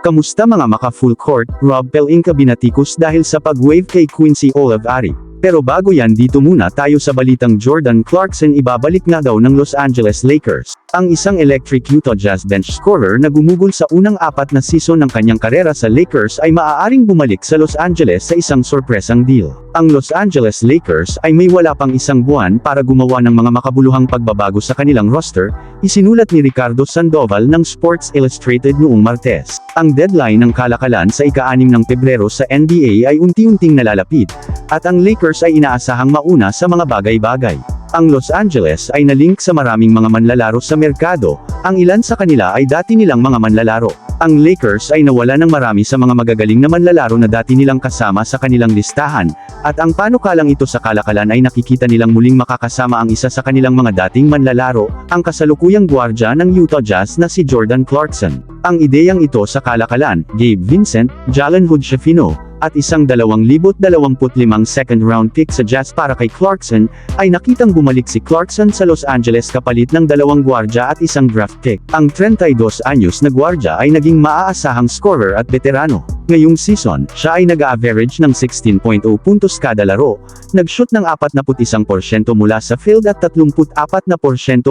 Kamusta mga maka full court, Rob Pelinka binatikos dahil sa pag-wave kay Quincy Olive Ari. Pero bago yan dito muna tayo sa balitang Jordan Clarkson ibabalik nga daw ng Los Angeles Lakers. Ang isang electric Utah Jazz bench scorer na gumugol sa unang apat na season ng kanyang karera sa Lakers ay maaaring bumalik sa Los Angeles sa isang sorpresang deal. Ang Los Angeles Lakers ay may wala pang isang buwan para gumawa ng mga makabuluhang pagbabago sa kanilang roster, isinulat ni Ricardo Sandoval ng Sports Illustrated noong Martes. Ang deadline ng kalakalan sa ika-anim ng Pebrero sa NBA ay unti-unting nalalapit, at ang Lakers ay inaasahang mauna sa mga bagay-bagay. Ang Los Angeles ay nalink sa maraming mga manlalaro sa merkado, ang ilan sa kanila ay dati nilang mga manlalaro. Ang Lakers ay nawala ng marami sa mga magagaling na manlalaro na dati nilang kasama sa kanilang listahan, at ang panukalang ito sa kalakalan ay nakikita nilang muling makakasama ang isa sa kanilang mga dating manlalaro, ang kasalukuyang gwardya ng Utah Jazz na si Jordan Clarkson. Ang ideyang ito sa kalakalan, Gabe Vincent, Jalen Hood-Schifino, at isang 2025 second round pick sa Jazz para kay Clarkson, ay nakitang bumalik si Clarkson sa Los Angeles kapalit ng dalawang gwardya at isang draft pick. Ang 32 anyos na gwardya ay naging maaasahang scorer at veterano. Ngayong season, siya ay nag-average ng 16.0 puntos kada laro, nag-shoot ng 41% mula sa field at 34%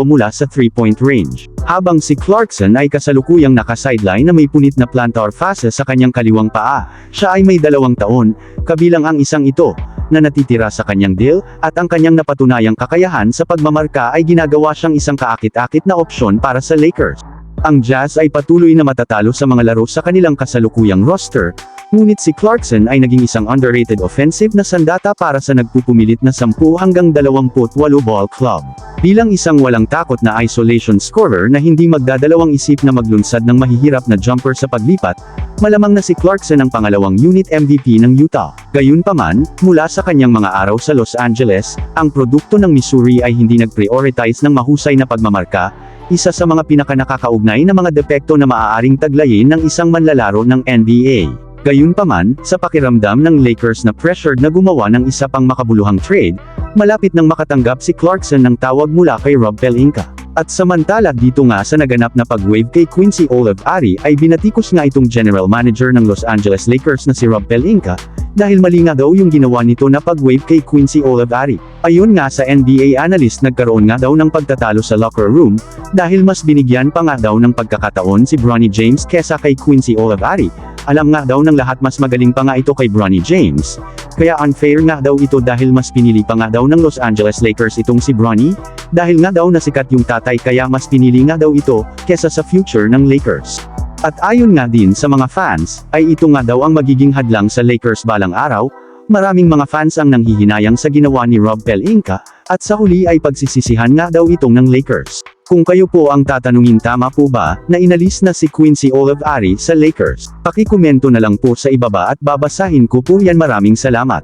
mula sa 3-point range. Habang si Clarkson ay kasalukuyang naka-sideline na may punit na plantar fascia sa kanyang kaliwang paa, siya ay may dalawang taon, kabilang ang isang ito, na natitira sa kanyang deal, at ang kanyang napatunayang kakayahan sa pagmamarka ay ginagawa siyang isang kaakit-akit na opsyon para sa Lakers. Ang Jazz ay patuloy na matatalo sa mga laro sa kanilang kasalukuyang roster, ngunit si Clarkson ay naging isang underrated offensive na sandata para sa nagpupumilit na 10 hanggang 28 ball club. Bilang isang walang takot na isolation scorer na hindi magdadalawang isip na maglunsad ng mahihirap na jumper sa paglipat, malamang na si Clarkson ang pangalawang unit MVP ng Utah. Gayunpaman, mula sa kanyang mga araw sa Los Angeles, ang produkto ng Missouri ay hindi nag-prioritize ng mahusay na pagmamarka, isa sa mga pinakanakakaugnay na mga depekto na maaaring taglayin ng isang manlalaro ng NBA. Gayunpaman, sa pakiramdam ng Lakers na pressured na gumawa ng isa pang makabuluhang trade, malapit nang makatanggap si Clarkson ng tawag mula kay Rob Pelinka. At samantala dito nga sa naganap na pag-wave kay Quincy Olive Ari ay binatikos nga itong general manager ng Los Angeles Lakers na si Rob Pelinka, dahil mali nga daw yung ginawa nito na pag-wave kay Quincy Olive Ari. Ayon nga sa NBA analyst nagkaroon nga daw ng pagtatalo sa locker room, dahil mas binigyan pa nga daw ng pagkakataon si Bronny James kesa kay Quincy Olive Ari. Alam nga daw ng lahat mas magaling pa nga ito kay Bronny James. Kaya unfair nga daw ito dahil mas pinili pa nga daw ng Los Angeles Lakers itong si Bronny, dahil nga daw nasikat yung tatay kaya mas pinili nga daw ito, kesa sa future ng Lakers. At ayon nga din sa mga fans, ay ito nga daw ang magiging hadlang sa Lakers balang araw, maraming mga fans ang nanghihinayang sa ginawa ni Rob Pelinka, at sa huli ay pagsisisihan nga daw itong ng Lakers. Kung kayo po ang tatanungin tama po ba, na inalis na si Quincy Olive Ari sa Lakers, pakikomento na lang po sa ibaba at babasahin ko po yan maraming salamat.